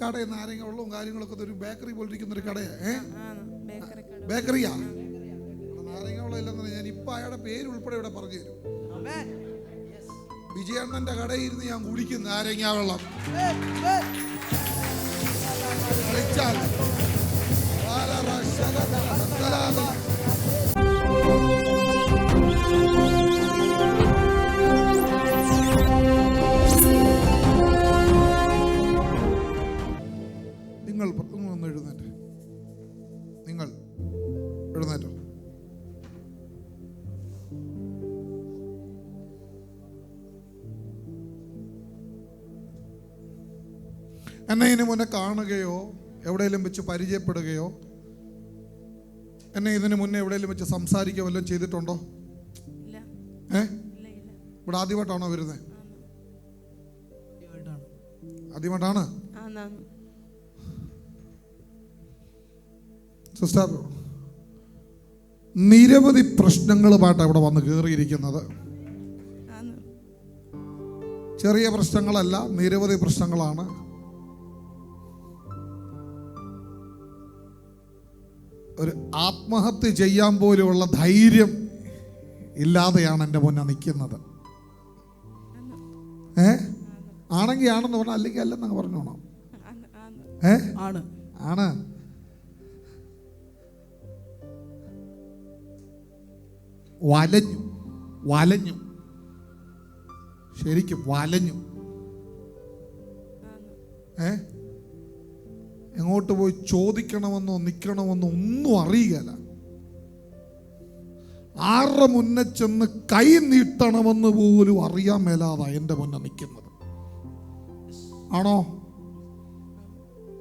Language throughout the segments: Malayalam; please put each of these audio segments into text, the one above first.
കട നാരങ്ങ വെള്ളവും കാര്യങ്ങളൊക്കെ ഒരു ബേക്കറി പോലെ ഇരിക്കുന്ന ഒരു കടയാ ബേക്കറിയാ? നാരങ്ങ വെള്ളം ഇല്ലെന്ന് ഞാൻ ഇപ്പൊ അയാളുടെ പേര് ഉൾപ്പെടെ ഇവിടെ പറഞ്ഞു തരും. വിജയണ്ണന്റെ കടയിൽ ഇരുന്ന് ഞാൻ കുടിക്കും നാരങ്ങ വെള്ളം. കളിച്ചാൽ. എന്നെ ഇതിനു മുന്നേ കാണുകയോ എവിടെയെങ്കിലും വെച്ച് പരിചയപ്പെടുകയോ എന്നെ ഇതിനു മുന്നേ എവിടെയെങ്കിലും വെച്ച് സംസാരിക്കുക വല്ലതും ചെയ്തിട്ടുണ്ടോ? ഏ? ഇവിടെ ആദ്യമായിട്ടാണോ വരുന്നത് ആദ്യമായിട്ടാണ്? സിസ്റ്റർ നിരവധി പ്രശ്നങ്ങളുമായിട്ടാണ് ഇവിടെ വന്ന് കയറിയിരിക്കുന്നത് ചെറിയ പ്രശ്നങ്ങളല്ല നിരവധി പ്രശ്നങ്ങളാണ്. ഒരു ആത്മഹത്യ ചെയ്യാൻ പോലെയുള്ള ധൈര്യം ഇല്ലാതെയാണ് എന്റെ മുന്നേ നിൽക്കുന്നത്. ഏ? ആണെങ്കിൽ ആണെന്ന് പറഞ്ഞാൽ അല്ലെങ്കിൽ അല്ലെന്നങ്ങ് പറഞ്ഞോണം ഏ? ആണ്. ആണ്. വലഞ്ഞു വലഞ്ഞു. ശരിക്കും വലഞ്ഞു. ഏ? എങ്ങോട്ട് പോയി ചോദിക്കണമെന്നോ നിൽക്കണമെന്നോ ഒന്നും അറിയുകയില്ല. ആരുടെ മുന്നേ ചെന്ന് കൈ നീട്ടണമെന്ന് പോലും അറിയാൻ മേലാതാ എന്റെ മുന്നേ നിൽക്കുന്നത്. ആണോ?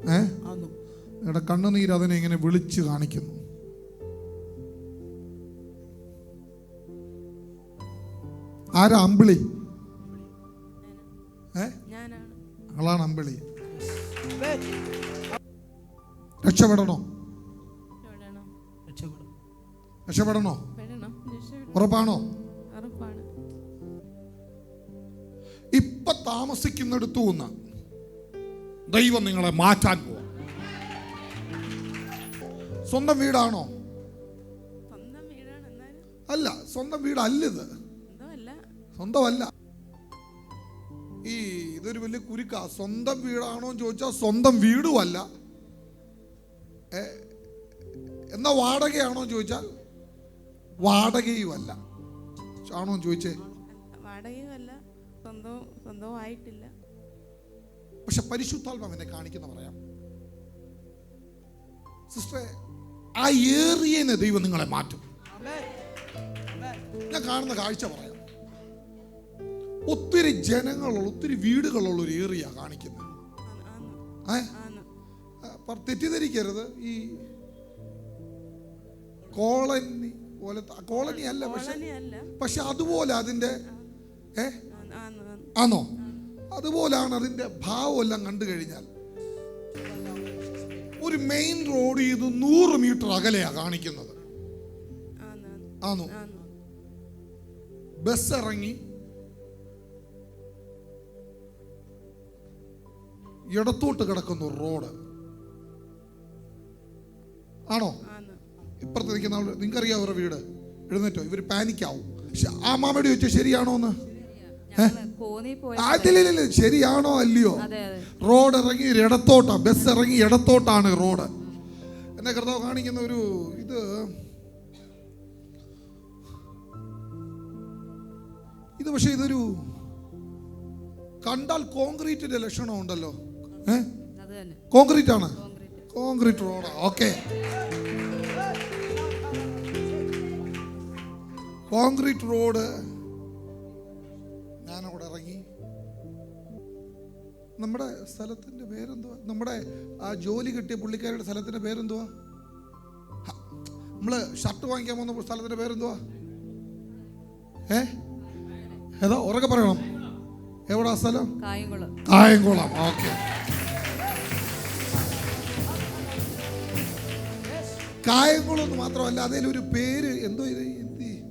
ഏ? കണ്ണുനീർ നിങ്ങളുടെ കണ്ണുനീര് അതിനെ ഇങ്ങനെ വിളിച്ച് കാണിക്കുന്നു. ആരാ അമ്പിളി? ഏ? ഞാനാണ് ആളാണ് അമ്പിളി. രക്ഷപ്പെടണോ? രക്ഷപ്പെടണോ. പെടണം. രക്ഷപ്പെടണം. ഉറപ്പാണോ? ഇപ്പൊ താമസിക്കുന്നിടത്തു നിന്ന് ദൈവം നിങ്ങളെ മാറ്റാൻ പോവാ. സ്വന്തം വീടാണോ? അല്ല സ്വന്തം വീടല്ലിത് സ്വന്തമല്ല. ഈ ഇതൊരു വലിയ കുരുക്ക. സ്വന്തം വീടാണോ എന്ന് ചോദിച്ചാൽ സ്വന്തം വീടുമല്ല. എന്നാ വാടകയാണോ ചോദിച്ചാൽ വാടകയും അല്ല ആണോ ചോദിച്ചേ? വാടകയുമല്ല സ്വന്തവും സ്വന്തവും ആയിട്ടില്ല പക്ഷെ പരിശുദ്ധാത്മാവിനെ കാണിക്കുന്ന പറയാം. സിസ്റ്ററെ ആ ഏറിയനെ ദൈവം നിങ്ങളെ മാറ്റും. ഞാൻ കാണുന്ന കാഴ്ച പറയാം. ഒത്തിരി ജനങ്ങളുള്ള ഒത്തിരി വീടുകളുള്ള ഒരു ഏറിയ കാണിക്കുന്നത്. ആന്ന് തെറ്റിദ്ധരിക്കരുത്. ഈ കോളനി പോലെ കോളനി അല്ല പക്ഷെ പക്ഷെ അതുപോലെ അതിന്റെ ഏ? ആണോ അതുപോലാണ് അതിന്റെ ഭാവം എല്ലാം കണ്ടു കഴിഞ്ഞാൽ. ഒരു മെയിൻ റോഡ് ഇത് നൂറ് മീറ്റർ അകലെയാ കാണിക്കുന്നത്. ആണോ ബസ് ഇറങ്ങി ഇടത്തോട്ട് കിടക്കുന്ന റോഡ്. ആണോ? ഇപ്പുറത്ത് നിൽക്കുന്ന നിങ്ങൾക്ക് നിങ്ങൾക്കറിയാം അവരുടെ വീട്? എഴുന്നേറ്റോ. ഇവർ പാനിക്കാവും. ആ മാമയോട് ചോദിച്ചു ശരിയാണോ എന്ന്? അതിലില്ല ശരിയാണോ അല്ലയോ? റോഡ് ഇറങ്ങി ഇടത്തോട്ടാ. ബസ് ഇറങ്ങി ഇടത്തോട്ടാണ് റോഡ്. എന്നെ കർത്താവ് കാണിക്കുന്ന ഒരു ഇത്. ഇത് പക്ഷെ ഇതൊരു കണ്ടാൽ കോൺക്രീറ്റിന്റെ ലക്ഷണം ഉണ്ടല്ലോ ഏ കോൺക്രീറ്റ് ആണ് കോൺക്രീറ്റ് റോഡാ. ഓക്കെ. കോൺക്രീറ്റ് റോഡ് ഞാനവിടെ ഇറങ്ങി. നമ്മുടെ സ്ഥലത്തിന്റെ പേരെന്തുവാ? നമ്മുടെ ആ ജോലി കിട്ടിയ പുള്ളിക്കാരുടെ സ്ഥലത്തിന്റെ പേരെന്തുവാ? നമ്മൾ ഷർട്ട് വാങ്ങിക്കാൻ പോകുന്ന സ്ഥലത്തിന്റെ പേരെന്തുവാ? ഏ? ഏതാ ഉറക്കെ പറയണം. എവിടാ സ്ഥലം? കായംകുളം. കായംകുളം. ഓക്കെ. കായംകുളം മാത്രമല്ല അതിലൊരു പേര് എന്തോ ഇത്? എന്തി?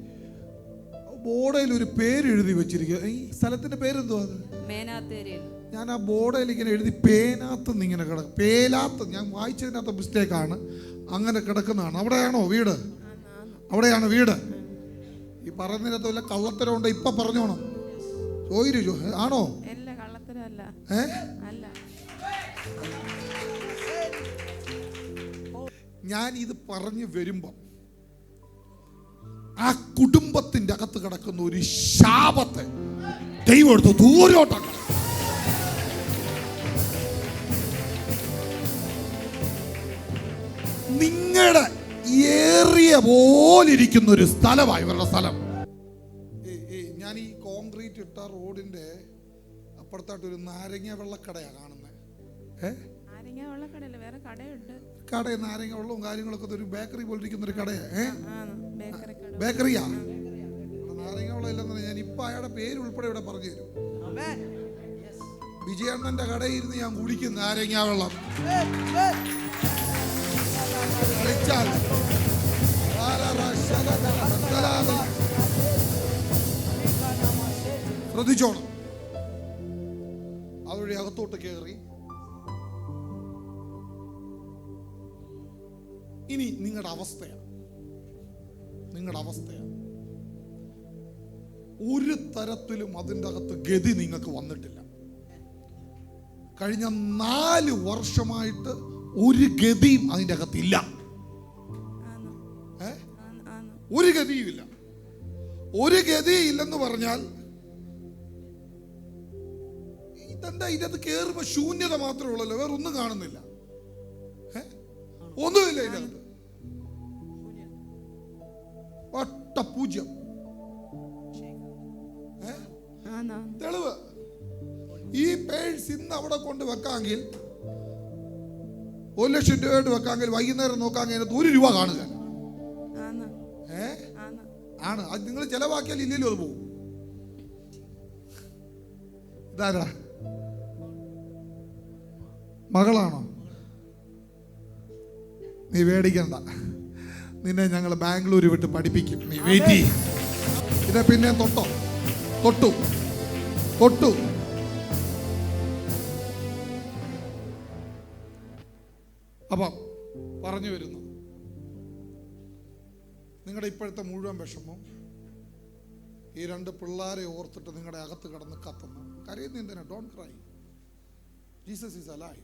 ബോർഡിൽ ഒരു പേര് എഴുതി വെച്ചിരിക്കുക. ഈ സ്ഥലത്തിന്റെ പേരെന്തോ അത്? ഞാൻ ആ ബോർഡയിൽ ഇങ്ങനെ എഴുതി പേനാത്ത് ഇങ്ങനെ കിടക്കും. പേലാത്ത് ഞാൻ വായിച്ചതിനകത്ത് മിസ്റ്റേക്കാണ്. അങ്ങനെ കിടക്കുന്നതാണ്. അവിടെയാണോ വീട്? അവിടെയാണ് വീട്? ഈ പറയുന്നതിനകത്ത് വല്ല കള്ളത്തരം ഉണ്ട്? ഇപ്പൊ പറഞ്ഞോണം. ചോയിരു ആണോ? ഏ? അല്ല. ഞാൻ ഇത് പറഞ്ഞു വരുമ്പം ആ കുടുംബത്തിന്റെ അകത്ത് കിടക്കുന്ന ഒരു ശാപത്തെ ദൈവം എടുത്ത് ദൂരോട്ടാണ് നിങ്ങളുടെ ഏറിയ പോലിരിക്കുന്ന ഒരു സ്ഥലമായി ഇവരുടെ സ്ഥലം. ഞാൻ ഈ കോൺക്രീറ്റ് ഇട്ട റോഡിന്റെ അപ്പുറത്തായിട്ട് ഒരു നാരങ്ങ വെള്ളക്കടയാണ് കാണുന്നത് ഏ? ആരെങ്കിലും വെള്ളക്കടയല്ല വേറെ കടയുണ്ട്. കട നാരങ്ങ വെള്ളവും കാര്യങ്ങളൊക്കെ ഒരു ബേക്കറി പോലെ ഇരിക്കുന്ന ഒരു കടയാ ഏ? ബേക്കറിയാ? നാരങ്ങ വെള്ളം ഇല്ലെന്ന് ഞാൻ ഇപ്പൊ അയാളുടെ പേര് ഉൾപ്പെടെ ഇവിടെ പറഞ്ഞു തരും. വിജയണ്ണന്റെ കടയിൽ ഇരുന്ന് ഞാൻ കുടിക്കും നാരങ്ങ വെള്ളം. കളിച്ചാൽ. ശ്രദ്ധിച്ചോണം. അതുവഴി അകത്തോട്ട് കയറി ഇനി നിങ്ങളുടെ അവസ്ഥയാണ്. നിങ്ങളുടെ അവസ്ഥയാണ്. ഒരു തരത്തിലും അതിന്റെ അകത്ത് ഗതി നിങ്ങൾക്ക് വന്നിട്ടില്ല. കഴിഞ്ഞ നാല് വർഷമായിട്ട് ഒരു ഗതിയും അതിന്റെ അകത്തില്ല ഒരു ഗതിയുമില്ല ഒരു ഗതിയില്ലെന്ന് പറഞ്ഞാൽ ഇതെന്താ ഇതിനകത്ത് കേറുമ്പോ ശൂന്യത മാത്രമേ ഉള്ളല്ലോ വേറെ ഒന്നും കാണുന്നില്ല? ഒന്നുമില്ല ഇതിനകത്ത്. ഒട്ട പൂജ്യം. തെളിവ്. ഈ പേഴ്സ് ഇന്ന് അവിടെ കൊണ്ട് വെക്കാമെങ്കിൽ ഒരു ലക്ഷം രൂപയായിട്ട് വെക്കാമെങ്കിൽ വൈകുന്നേരം നോക്കാമെങ്കിൽ അതിനകത്ത് ഒരു രൂപ കാണുക. ഏ? ആണ്. അത് നിങ്ങൾ ചെലവാക്കിയാൽ ഇല്ലല്ലോ അത് പോകും ഇതാരാ? മകളാണോ? നീ പേടിക്കണ്ട. നിന്നെ ഞങ്ങൾ ബാംഗ്ലൂർ വിട്ട് പഠിപ്പിക്കും. നീ വെയിറ്റ് ചെയ്യും. ഇത് പിന്നെ തൊട്ടോ? തൊട്ടു. തൊട്ടു. അപ്പം പറഞ്ഞു വരുന്നു. നിങ്ങളുടെ ഇപ്പോഴത്തെ മുഴുവൻ വിഷമം ഈ രണ്ട് പിള്ളേരെ ഓർത്തിട്ട് നിങ്ങളുടെ അകത്ത് കിടന്ന് കത്തുന്നു. കരയുന്ന എന്തിനാ? ഡോൺ ക്രൈ ജീസസ് ഈസ് അലായി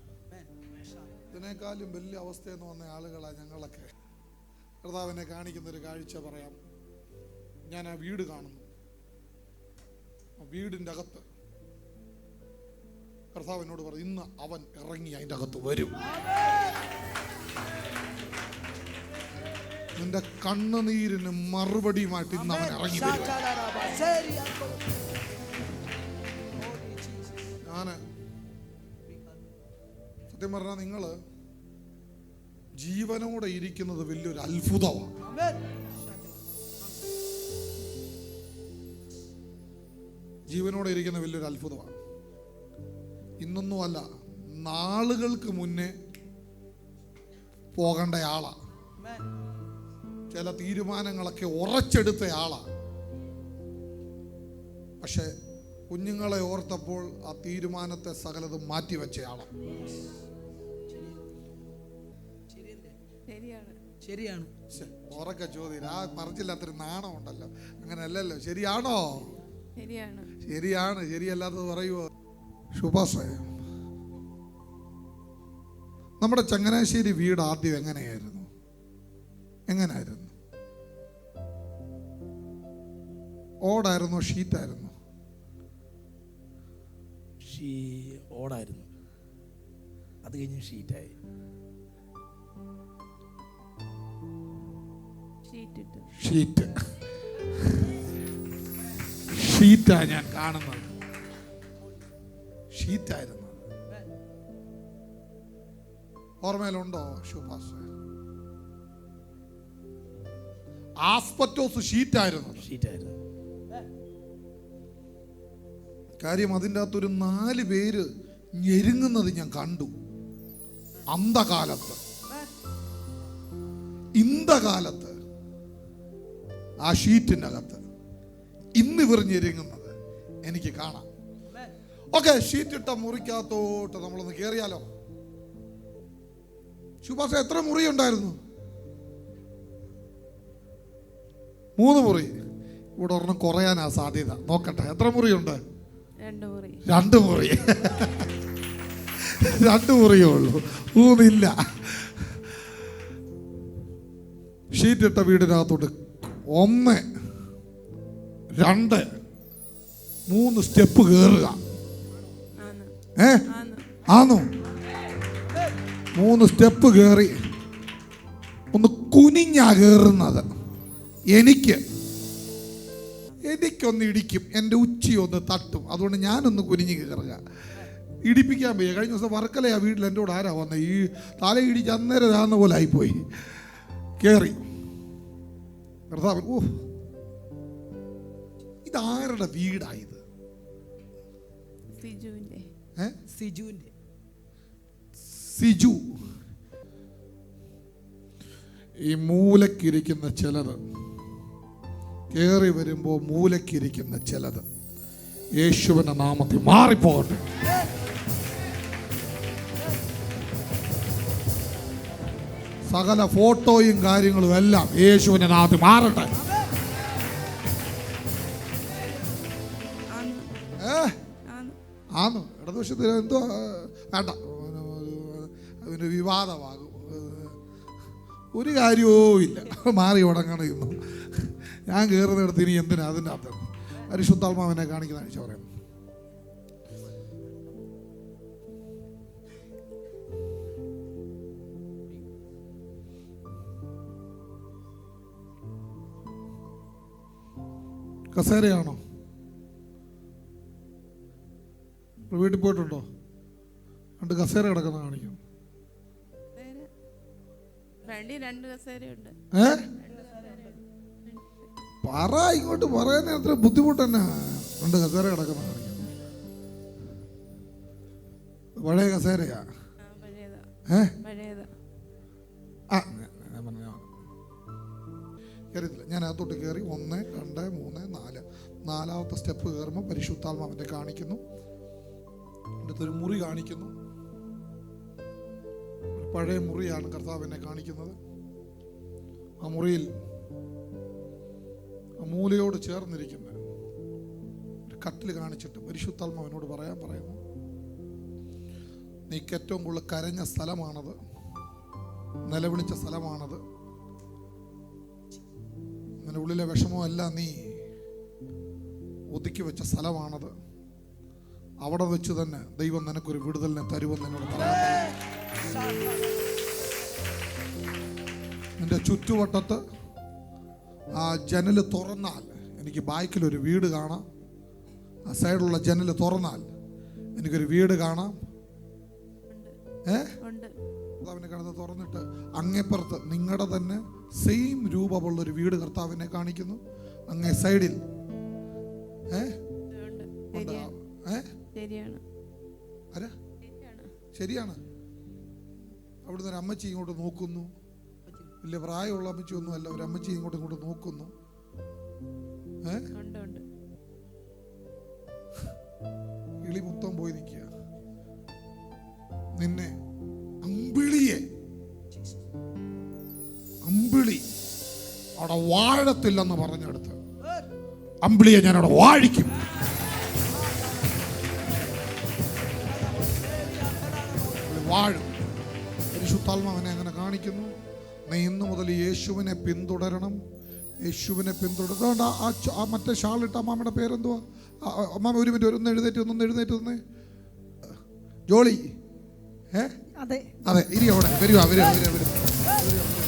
ഇതിനേക്കാളും വലിയ അവസ്ഥയെന്ന് വന്ന ആളുകളാണ് ഞങ്ങളൊക്കെ. കർത്താവിനെ കാണിക്കുന്ന ഒരു കാഴ്ച പറയാം. ഞാൻ ആ വീട് കാണുന്നു. വീടിന്റെ അകത്ത് കർത്താവിനോട് പറഞ്ഞു ഇന്ന് അവൻ ഇറങ്ങി അതിന്റെ അകത്ത് വരും. നിന്റെ കണ്ണുനീരിന് മറുപടിയുമായിട്ട് ഇന്ന് അവൻ ഇറങ്ങി വരും. ഞാൻ സത്യം പറഞ്ഞാൽ നിങ്ങൾ ജീവനോടെ ഇരിക്കുന്നത് വലിയൊരു അത്ഭുതമാണ്. ജീവനോടെ ഇരിക്കുന്ന വലിയൊരു അത്ഭുതമാണ്. ഇന്നൊന്നും അല്ല നാളുകൾക്ക് മുന്നേ പോകേണ്ട ആളാ ചില തീരുമാനങ്ങളൊക്കെ ഉറച്ചെടുത്ത ആളാ പക്ഷെ കുഞ്ഞുങ്ങളെ ഓർത്തപ്പോൾ ആ തീരുമാനത്തെ സകലതും മാറ്റിവെച്ച ശരിയാണ്. ഉറക്കെ ചോദ്യം ആ പറഞ്ഞില്ലാത്തൊരു നാണം ഉണ്ടല്ലോ. അങ്ങനെ അല്ലല്ലോ ശരിയാണോ? ശരിയാണ്. ശരിയാണ്. ശരിയല്ലാത്തത് പറയുമോ ശുഭാശ്രയം നമ്മുടെ ചങ്ങനാശ്ശേരി വീട് ആദ്യം എങ്ങനെയായിരുന്നു? എങ്ങനായിരുന്നു? ഓടായിരുന്നോ? ഷീറ്റായിരുന്നോ? ഷീ ഓടായിരുന്നു. അത് കഴിഞ്ഞ് ഷീറ്റായി. Sheet sheet. ഷീറ്റാ ഞാൻ കാണുന്നത്. ഷീറ്റായിരുന്നു. ഓർമ്മയിലുണ്ടോ ശുഭാഷ ആസ്പറ്റോസ് ഷീറ്റായിരുന്നു. ഷീറ്റായിരുന്നു. കാര്യം അതിന്റെ അകത്തൊരു നാല് പേര് ഞെരുങ്ങുന്നത് ഞാൻ കണ്ടു. അന്ധകാലത്ത്. ഇന്തകാലത്ത് ആ ഷീറ്റിന്റെ അകത്ത് വിണ്ണു വിറിഞ്ഞിരിങ്ങുന്നത് എനിക്ക് കാണാം. ഓക്കെ ഷീറ്റിട്ട മുറിക്കകത്തോട്ട് നമ്മളൊന്ന് കയറിയാലോ ശുഭാഷ എത്ര മുറി ഉണ്ടായിരുന്നു മൂന്ന് മുറി. ഇവിടെ ഒരെണ്ണം കുറയാനാ സാധ്യത. നോക്കട്ടെ എത്ര മുറിയുണ്ട്? രണ്ട് മുറി. രണ്ട് മുറി. രണ്ട് മുറിയേ ഉള്ളൂ. മൂന്നില്ല. ഷീറ്റിട്ട വീടിനകത്തോട്ട് ഒന്ന് രണ്ട് മൂന്ന് സ്റ്റെപ്പ് കയറുക ഏ? ആന്നു. മൂന്ന് സ്റ്റെപ്പ് കയറി ഒന്ന് കുനിഞ്ഞാ കയറുന്നത് എനിക്ക് എനിക്കൊന്ന് ഇടിക്കും. എന്റെ ഉച്ചി ഒന്ന് തട്ടും. അതുകൊണ്ട് ഞാനൊന്ന് കുനിഞ്ഞ് കയറുക ഇടിപ്പിക്കാൻ പോയി കഴിഞ്ഞ ദിവസം വർക്കലയാ വീട്ടിൽ എന്റെ കൂടെ ആരാ വന്നത് ഈ തല ഇടിച്ച് അന്നേരം ഇതാകുന്ന പോലെ ആയിപ്പോയി. കയറി കർത്താവ് ഓ ഇതാരുടെ വീടായത്? സിജു. ഈ മൂലക്കിരിക്കുന്ന ചിലത് കേറി വരുമ്പോൾ മൂലക്കിരിക്കുന്ന ചിലത് യേശുവിന്റെ നാമത്തിൽ മാറിപ്പോകട്ടെ. സകല ഫോട്ടോയും കാര്യങ്ങളും എല്ലാം യേശുവിന്റെ നാത്ത് മാറട്ടെ. ആന്ന്. ഏ? ആന്ന്. ആന്നു. ഇടതുവശത്ത് എന്തോ വേണ്ട. അതിന് വിവാദമാകും. ഒരു കാര്യവും ഇല്ല. മാറി ഉടങ്ങണം ഇന്നു. ഞാൻ കയറുന്നിടത്ത് ഇനി എന്തിനാ അതിന്റെ അർത്ഥം പരിശുദ്ധാത്മാവിനെ കാണിക്കുന്ന ആഴ്ച പറയാം കസേരയാണോ? വീട്ടിൽ പോയിട്ടുണ്ടോ? രണ്ട് കസേര കിടക്കുന്ന കാണിക്കും. പറ ഇങ്ങോട്ട് പറയുന്ന അത്ര ബുദ്ധിമുട്ട് തന്നെ രണ്ട് കസേര കിടക്കുന്ന കാണിക്കും. പഴയ കസേരയാ? ഏ? ആ കയറിയില്ല ഞാൻ അകത്തോട്ട് കയറി ഒന്ന് രണ്ട് മൂന്ന് നാല്. നാലാമത്തെ സ്റ്റെപ്പ് കയറുമ്പോൾ പരിശുദ്ധാത്മാവിനെ കാണിക്കുന്നു. അടുത്തൊരു മുറി കാണിക്കുന്നു. ഒരു പഴയ മുറിയാണ് കർത്താവ് എന്നെ കാണിക്കുന്നത്. ആ മുറിയിൽ ആ മൂലയോട് ചേർന്നിരിക്കുന്ന ഒരു കട്ടിൽ കാണിച്ചിട്ട് പരിശുദ്ധാത്മാവിനോട് പറയാൻ പറയുന്നു നീക്ക് ഏറ്റവും കൂടുതൽ കരഞ്ഞ സ്ഥലമാണത് നിലവിളിച്ച സ്ഥലമാണത്. നിന്റെ ഉള്ളിലെ വിഷമമല്ല നീ ഒതുക്കി വെച്ച സ്ഥലമാണത്. അവിടെ വെച്ച് തന്നെ ദൈവം നിനക്കൊരു വിടുതലിനെ തരുമെന്ന് എന്നോട് എന്റെ ചുറ്റുവട്ടത്ത് ആ ജനൽ തുറന്നാൽ എനിക്ക് ബാക്കിലൊരു വീട് കാണാം. ആ സൈഡിലുള്ള ജനൽ തുറന്നാൽ എനിക്കൊരു വീട് കാണാം. ഏ? കർത്താവിനെ കടന്ന് തുറന്നിട്ട് അങ്ങേപ്പുറത്ത് നിങ്ങളുടെ തന്നെ സെയിം രൂപമുള്ള ഒരു വീട് കർത്താവിനെ കാണിക്കുന്നു. അങ്ങേ സൈഡിൽ ഏ. ശരിയാണ്. ആരാ? അവിടുന്ന് ഒരു അമ്മച്ചി ഇങ്ങോട്ട് നോക്കുന്നു. വലിയ പ്രായമുള്ള അമ്മച്ചി ഒന്നും അല്ല ഒരു അമ്മച്ചി ഇങ്ങോട്ട് ഇങ്ങോട്ട് നോക്കുന്നു. വാഴത്തില്ലെന്ന് പറഞ്ഞെടുത്ത് അമ്പിളിയെ ഞാൻ അവിടെ വാഴിക്കും വാഴും. പരിശുദ്ധാത്മാവിനെ അങ്ങനെ കാണിക്കുന്നു. നീ ഇന്ന് മുതൽ യേശുവിനെ പിന്തുടരണം. യേശുവിനെ പിന്തുടരുന്നതുകൊണ്ട് ആ ആ മറ്റേ ഷാളിട്ട അമ്മാമ്മയുടെ പേരെന്തുവാ? അമ്മാമ്മ ഒരു മിനിറ്റ് ഒന്ന് എഴുന്നേറ്റ് ഒന്ന് എഴുന്നേറ്റ് ഒന്ന് ജോളി. ഏ? അതെ. അതെ ഇരി അവിടെ. വരുവാ വരുവാ വരുവാ വരുവാ.